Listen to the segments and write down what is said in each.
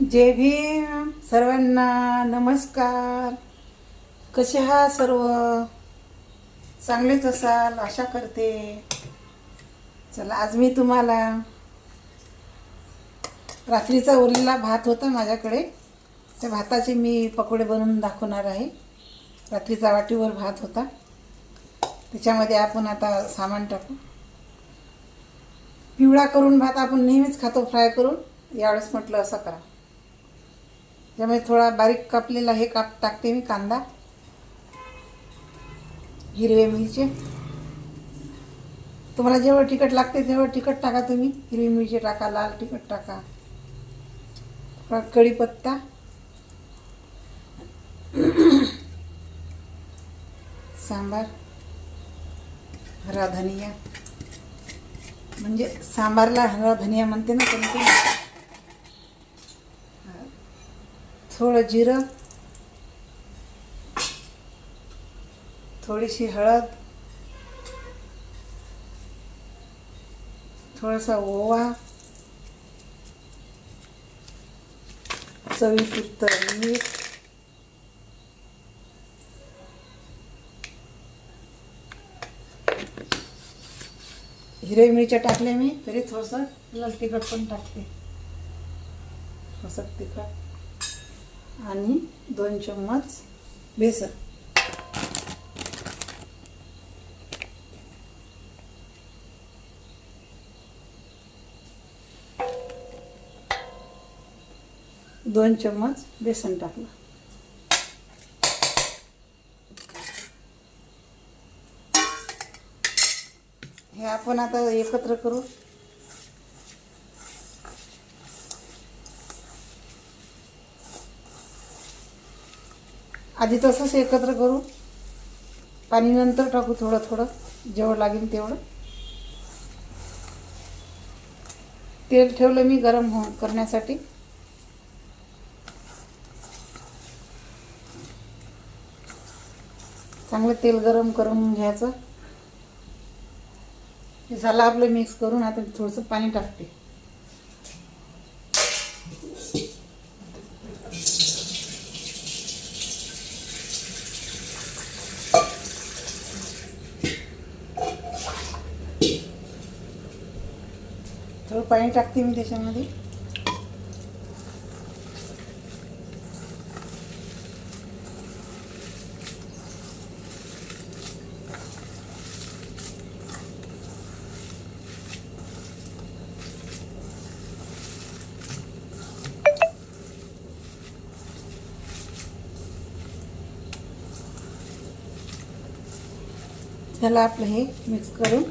जय भीम. सर्वांना नमस्कार. कसे हा सर्व? चांगलेच असाल आशा करते. चला आज मी तुम्हाला रात्रीचा उरलेला भात होता माझ्याकडे. त्या भाताचे मी पकोडे बनवून दाखवणार आहे. रात्रीचा वाटीवर भात होता. त्याच्यामध्ये आपण आता सामान टाकू. पिवळा करून भात आपण नेहमीच खातो फ्राय करून. यावेळेस म्हटलं असं करा. त्यामुळे थोडा बारीक कापलेला हे काप टाकते मी कांदा. हिरवे मिरचे. तुम्हाला जेवढं तिखट लागते तेवढं तिखट टाका तुम्ही. हिरवी मिरची टाका लाल तिखट टाका. कढीपत्ता. सांबार. हरा धनिया. म्हणजे सांबारला हरा धनिया म्हणते ना कोणते? थोडं जिरं थोडीशी हळद थोडासा ओवा चवीपुरतं मीठ हिरव्या मिरच्या टाकल्या मी तरी थोडंसं लाल तिखट पण टाकते. थोडंसं तिखट. आणि दोन चम्मच बेसन. दोन चम्मच बेसन टाकलं. हे आपण आता एकत्र करू. आधी तसंच एकत्र करू. पाणी नंतर टाकू थोडं थोडं जेवढं लागेल तेवढं. तेल ठेवलं मी गरम हो करण्यासाठी. चांगलं तेल गरम करून घ्यायचं. हे झालं आपलं मिक्स करून आता थोडंसं पाणी टाकते. थोडं पाणी टाकते मी त्याच्यामध्ये. झालं आपलं हे मिक्स करून.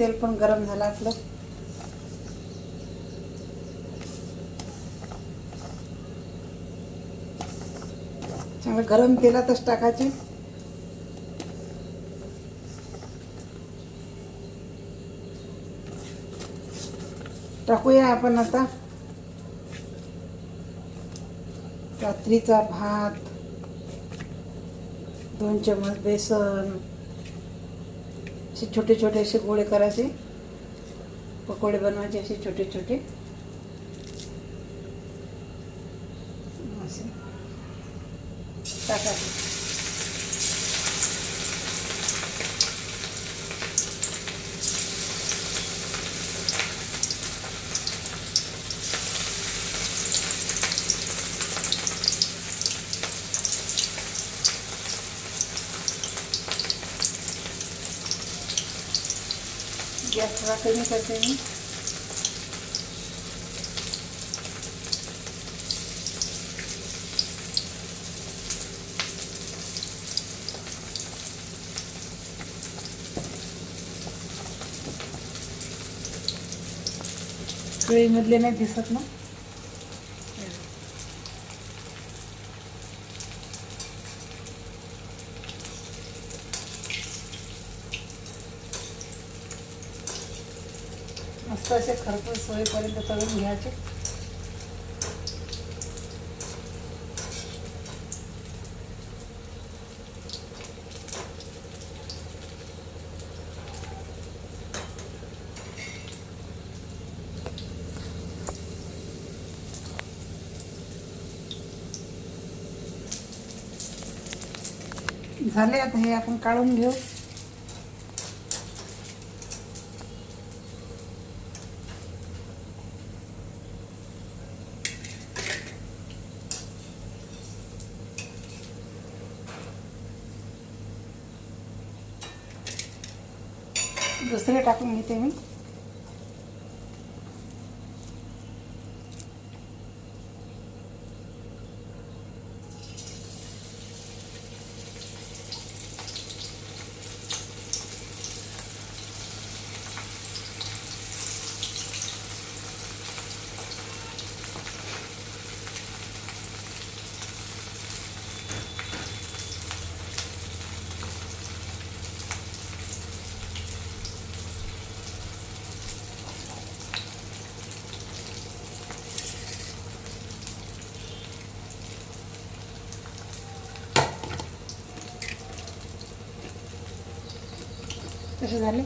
तेल पण गरम झालं आपलं. चांगलं गरम तेलातच टाकायचे. टाकूया आपण आता. रात्रीचा भात दोन चमच बेसन असे छोटे छोटे असे गोळे करायचे. पकोडे बनवायचे असे छोटे छोटे. असे. टाकायचे. गॅस थोडा कमी करते मी. केळीमधले नाही दिसत ना? खरपूस होईपर्यंत तळून घ्यायचे. झाले आता हे आपण काढून घेऊ. दुसरे टाकून घेते मी. कसे झाले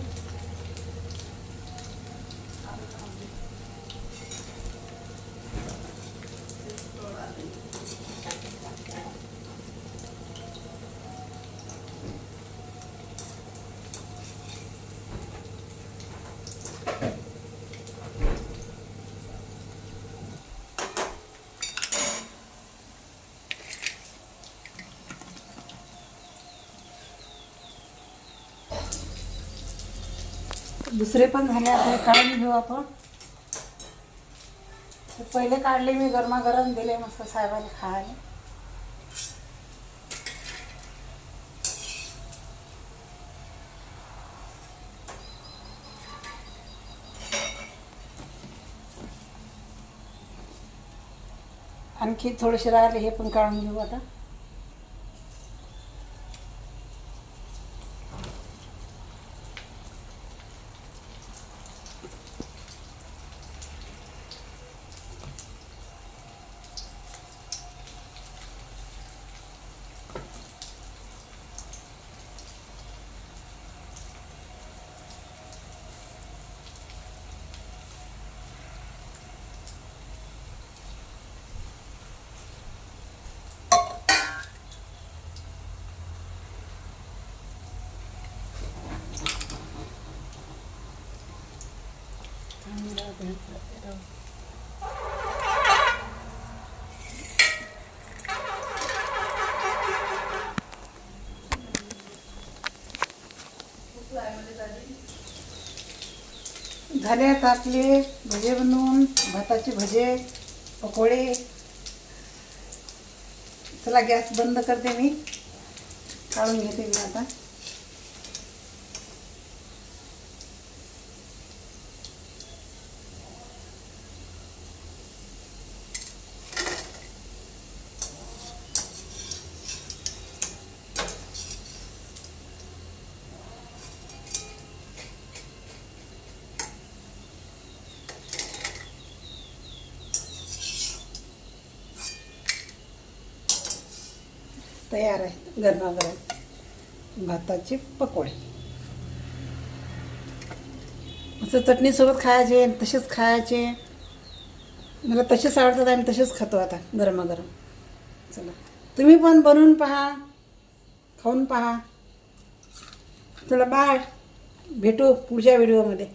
दुसरे पण झाले आता काढून घेऊ आपण. ते पहिले काढले मी गरमागरम दिले मस्त साहेबाला खायला. आणखी थोडेसे राहिले हे पण काढून घेऊ आता. झाले आता आपले भजे बनवून भाताचे भजे पकोडे. चला गॅस बंद करते मी. काढून घेते मी आता. तयार आहे गरमागरम भाताचे पकोडे. असं चटणीसोबत खायचे तसेच खायचे. मला तसेच आवडतात आम्ही तसेच खातो आता गरमागरम. चला तुम्ही पण बनवून पहा खाऊन पहा. चला बाय भेटू पुढच्या व्हिडिओमध्ये.